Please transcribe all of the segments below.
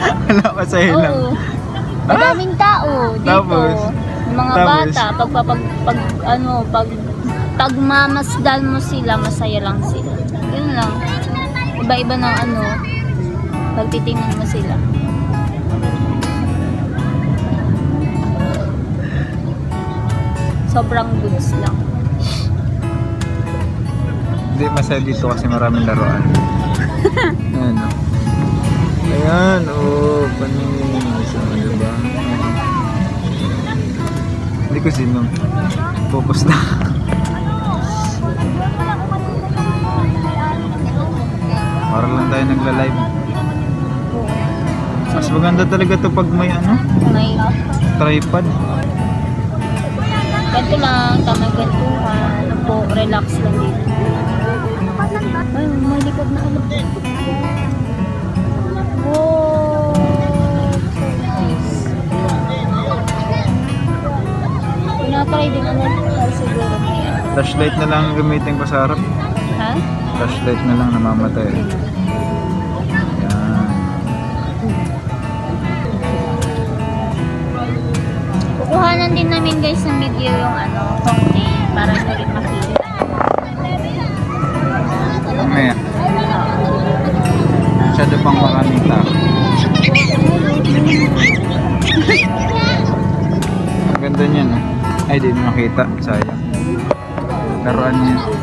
Wala pa sa ilang. Oo. Madaming tao dito. Tapos? Yung mga Tapos? bata, pag, pag, pag, pag, ano, pag, pagmamasdan mo sila, masaya lang sila. Yun lang. Iba-iba ng ano, pagtitingnan mo sila. Sobrang goods lang. Hindi, masaya dito kasi maraming laruan. Ayan, Ko sino. Focus na. Para lang tayo nagla-live. Mas maganda talaga to pag may ano, May tripod. ganito lang, tamang kwentuhan, ano po, relax lang dito. Ay, may likod na ano. Wow! Pinatry din ano, para siguro. Flashlight na lang ang gamitin ko sa harap. Ha? Flashlight na lang namamatay. Ayan. Kukuhanan din namin guys ng video yung ano, fountain para nyo rin makita. Mamaya. Masyado pang maraming tao. Di mo nakita. Sayang. Laruan niya.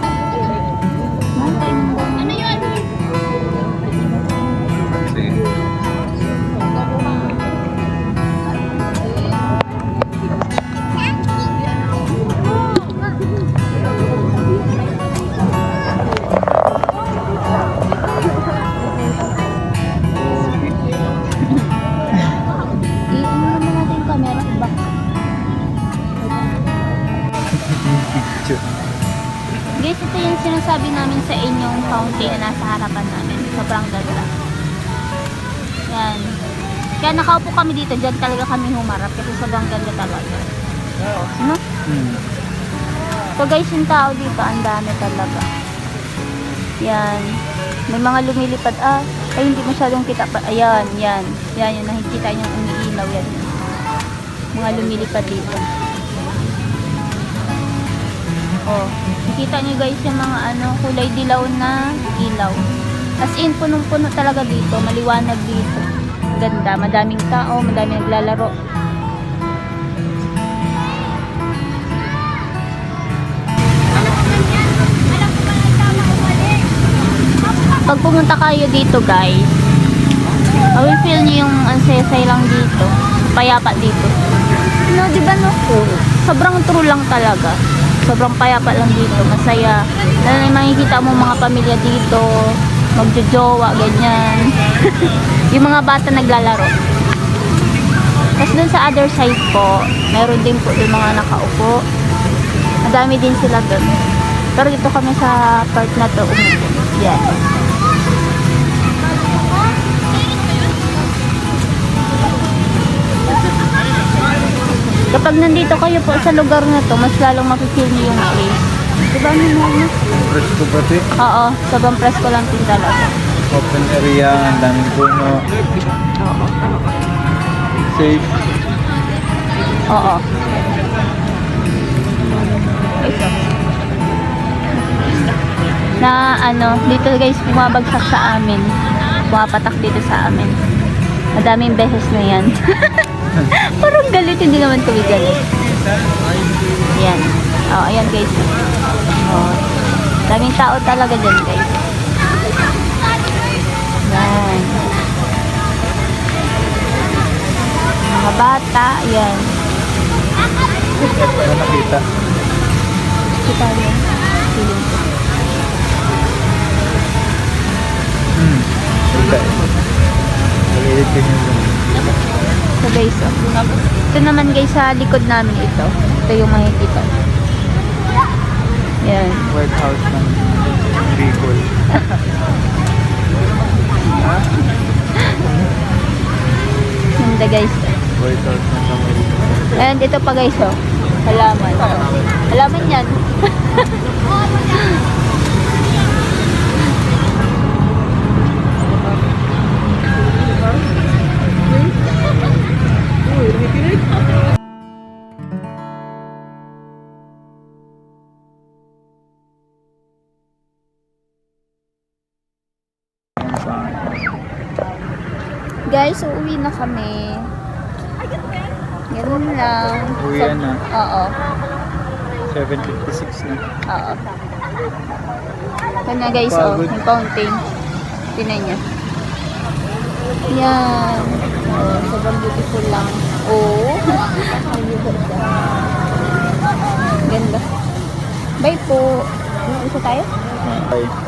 Namin sa inyong fountain na nasa harapan namin. Sobrang ganda. Yan. Kaya nakaupo kami dito, dyan talaga kami humarap kasi sobrang ganda talaga. Ano? Hmm. So guys, yung tao dito, ang dami talaga. Yan. May mga lumilipad. Ah, ay hindi masyadong kita pa. Ayan, yan. Yan, yung nakikita yung umiilaw yan. Mga lumilipad dito. Oh, nakita niyo guys yung mga ano, kulay dilaw na ilaw. As in, punong-puno talaga dito. Maliwanag dito. Ganda. Madaming tao, madaming naglalaro. Pag pumunta kayo dito guys, I feel niyo yung ang saya-saya lang dito. Payapa dito. No, di ba no? Sobrang true lang talaga. Sobrang payapa lang dito. Masaya. Lalo na makikita mo mga pamilya dito. Magjojowa, ganyan. yung mga bata naglalaro. Tapos dun sa other side po, meron din po yung mga nakaupo. Madami din sila dun. Pero dito kami sa part na to umupo. Yan. Kapag nandito kayo po sa lugar na to, mas lalong makikil niyo yung place. Diba ano mo na? Presko pati. Oo, sobrang presko lang din talaga. Open area, ang daming puno. Oo. Safe. Oo. Ito. Na ano, dito guys, bumabagsak sa amin. Bumapatak dito sa amin. Madaming beses na yan. Parang galit, hindi naman kami galit. Yan. Oh, ayan guys. Oh. Daming tao talaga dyan guys. Yan. Mga bata, yan. Ano nakita? Kita niyo. Feeling ko. Hmm. Kita. Maliit din yung guys, oh. ito naman guys sa likod namin ito. Ito yung makikita. Yan. White House ng Bicol. Ganda guys. White House ng Bicol. And ito pa guys, oh. Halaman. Halaman yan. Guys, uuwi na kami. Ganun lang. Uwi So- na. Oo. 7.56 na. Oo. Yan na guys, oh, Pagod. yung fountain. Tinan niya. Yan. Oh, sobrang beautiful lang. Oh. Ganda. Bye po. Isa tayo? Bye.